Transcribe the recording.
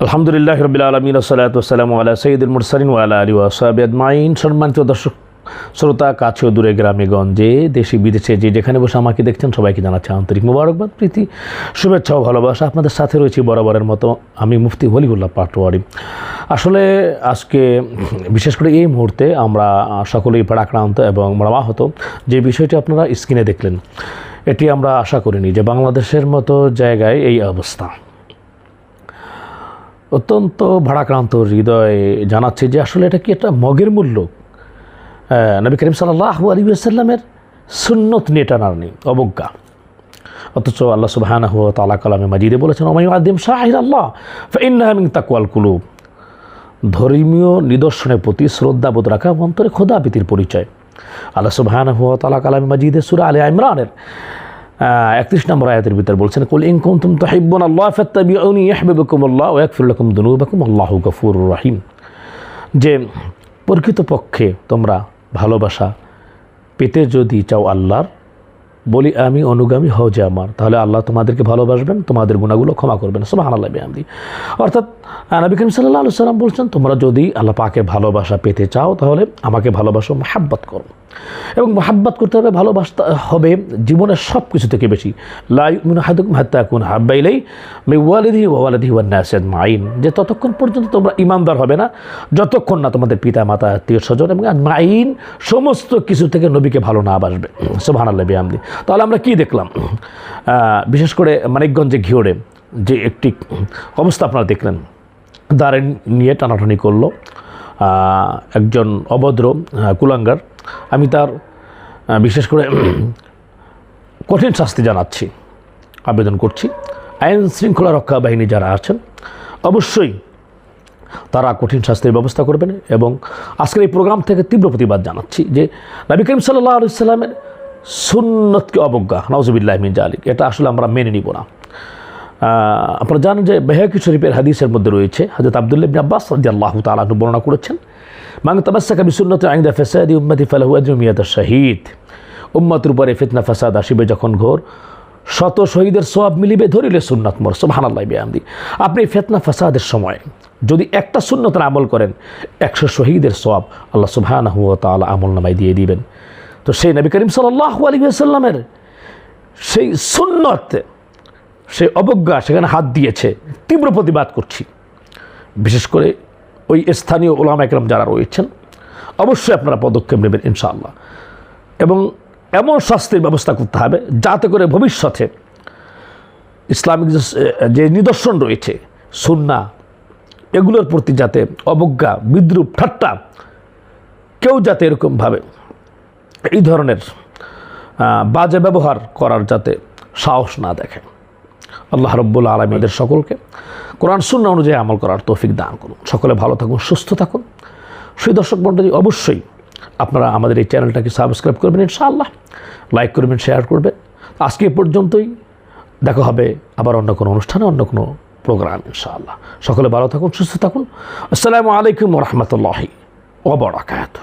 আলহামদুলিল্লাহ রবিল আলমিন সালাতাম আল্লাহ সঈদুল মুরসালিন ওয়ালা আলী ওয়াসাবি আদমাইন সম্মানিত দর্শক শ্রোতা কাছে দূরে গ্রামে গঞ্জে দেশে, বিদেশে যে যেখানে বসে আমাকে দেখছেন, সবাইকে জানাচ্ছে আন্তরিক মোবারকবাদ, প্রীতি, শুভেচ্ছা ও ভালোবাসা। আপনাদের সাথে রয়েছি বরাবরের মতো আমি মুফতি হলিউল্লাহ পাটোয়ারি। আসলে আজকে বিশেষ করে এই মুহূর্তে আমরা সকলেই পড়াক্রান্ত এবং মরামাহত। যে বিষয়টি আপনারা স্ক্রিনে দেখলেন, এটি আমরা আশা করিনি যে বাংলাদেশের মতো জায়গায় এই অবস্থা। অত্যন্ত ভাড়াক্রান্ত হৃদয় জানাচ্ছে যে আসলে এটা কি একটা মগের মূল্য? নবী করিম সাল্লাহ আলী আসাল্লামের সুন্নত নিয়ে টানার নেই, অবজ্ঞা। অথচ আল্লাহ সুবাহানাহ তালা কালামে মাজিদে বলেছেন ওমাই আদিম শাহির আল্লাহ ফাইন্নাহামিং তাকুয়াল কুলুব। ধর্মীয় নিদর্শনের প্রতি শ্রদ্ধাবোধ রাখা অন্তরে খোদাবিতির পরিচয়। আল্লাহ সুবাহানাহ তালা কালামে মাজিদে সুরা আলী ইমরানের একত্রিশ নম্বর আয়াতের ভিতর বলছেন, কুল ইন কুনতুম তুহিব্বুন আল্লাহ ফাত্তাবিউনি ইহবিবুকুম আল্লাহ ওয়া লাকুম দুনুবাকুম, আল্লাহু গফুরুর রহিম। যে প্রকৃতপক্ষে তোমরা ভালোবাসা। পেতে যদি চাও আল্লাহর, বলি আমি অনুগামী হও যে আমার। তাহলে আল্লাহ তোমাদেরকে ভালোবাসবেন, তোমাদের গুণাগুলো ক্ষমা করবেন। সব আল্লাহ আমি অর্থাৎ নবী করিম সাল্লাহ আলু সাল্লাম বলছেন, তোমরা যদি আল্লাহ পাকে ভালোবাসা পেতে চাও, তাহলে আমাকে ভালোবাসো, মাহাব্বাত করো। এবং মাহাব্বাত করতে হবে, ভালোবাসতে হবে, জীবনের সব কিছু থেকে বেশি। লাই হাদুকুম হাত্তা কুন হাব্বাইলেই মে ওয়ালিদি ওয়ালিদি ওয়ান্নাসেদ মাইন যে ততক্ষণ পর্যন্ত তোমরা ইমানদার হবে না, যতক্ষণ না তোমাদের পিতা, মাতা, আত্মীয়, স্বজন এবং মাইন সমস্ত কিছু থেকে নবীকে ভালো না বাসবে। সোভান আল্লাহ বিহামদি। তাহলে আমরা কি দেখলাম? বিশেষ করে মানিকগঞ্জে ঘিওড়ে যে একটি অবস্থা আপনারা দেখলেন। দাঁড়ে নিয়ে টানাটানি করল একজন অভদ্র কুলাঙ্গার। আমি তার বিশেষ করে কঠিন শাস্তি জানাচ্ছি, আবেদন করছি। আইন শৃঙ্খলা রক্ষা বাহিনী যারা আছেন, অবশ্যই তারা কঠিন শাস্তির ব্যবস্থা করবেন এবং আজকের এই প্রোগ্রাম থেকে তীব্র প্রতিবাদ জানাচ্ছি যে নবী করিম সাল্লাহ আলুসাল্লামের সুন্নতকে অবজ্ঞা নওয়াজবিল্লাহ মিন জালিক, এটা আসলে আমরা মেনে নিব না। আপনারা জানেন যে বেহাকি শরীফের হাদিসের মধ্যে রয়েছে হাজরত আবদুল্লাহ আব্বাস রাজি আল্লাহ তালু বর্ণনা করেছেন মাং তাবাসাকা বিসুন্নত আইন্দা ফেসাদি উম্মতি ফালাহু আজমিয়াত শহীদ। উম্মতের উপরে ফিতনা, ফাসাদ আসিবে যখন ঘোর, শত শহীদের সব মিলিবে ধরিলে সুন্নাত মোর। সুবহানাল্লাহ বিহামদি আপনি ফেতনা, ফাসাদের সময় যদি একটা সুন্নতের আমল করেন, একশো শহীদের সব আল্লাহ সুবহানাহু তাআলা আমল নামায় দিয়ে দিবেন। তো সেই নবী করিম সাল্লাল্লাহু আলাইহি ওয়াসাল্লামের সেই সুন্নত, সেই অবজ্ঞা, সেখানে হাত দিয়েছে, তীব্র প্রতিবাদ করছি। বিশেষ করে ওই স্থানীয় ওলামা একরাম যারা রয়েছেন, অবশ্যই আপনারা পদক্ষেপ নেবেন ইনশাআল্লাহ। এবং এমন শাস্তির ব্যবস্থা করতে হবে যাতে করে ভবিষ্যতে ইসলামিক যে- নিদর্শন রয়েছে, সুন্না, এগুলোর প্রতি যাতে অবজ্ঞা, বিদ্রুপ, ঠাট্টা, কেউ যাতে এরকমভাবে এই ধরনের বাজে ব্যবহার করার যাতে সাহস না দেখে। আল্লাহ রব্বুল আলমীদের সকলকে কোরআন শূন্য অনুযায়ী আমল করার তৌফিক দান করুন। সকলে ভালো থাকুন, সুস্থ থাকুন। সেই দর্শক মণ্ডলী, অবশ্যই আপনারা আমাদের এই চ্যানেলটাকে সাবস্ক্রাইব করবেন ইনশাআল্লাহ। লাইক করবেন, শেয়ার করবেন। আজকে পর্যন্তই। দেখা হবে আবার অন্য কোনো অনুষ্ঠানে, অন্য কোনো প্রোগ্রাম ইনশাআল্লাহ। সকলে ভালো থাকুন, সুস্থ থাকুন। আসসালামু আলাইকুম রহমতুল্লাহি ওবরাকাত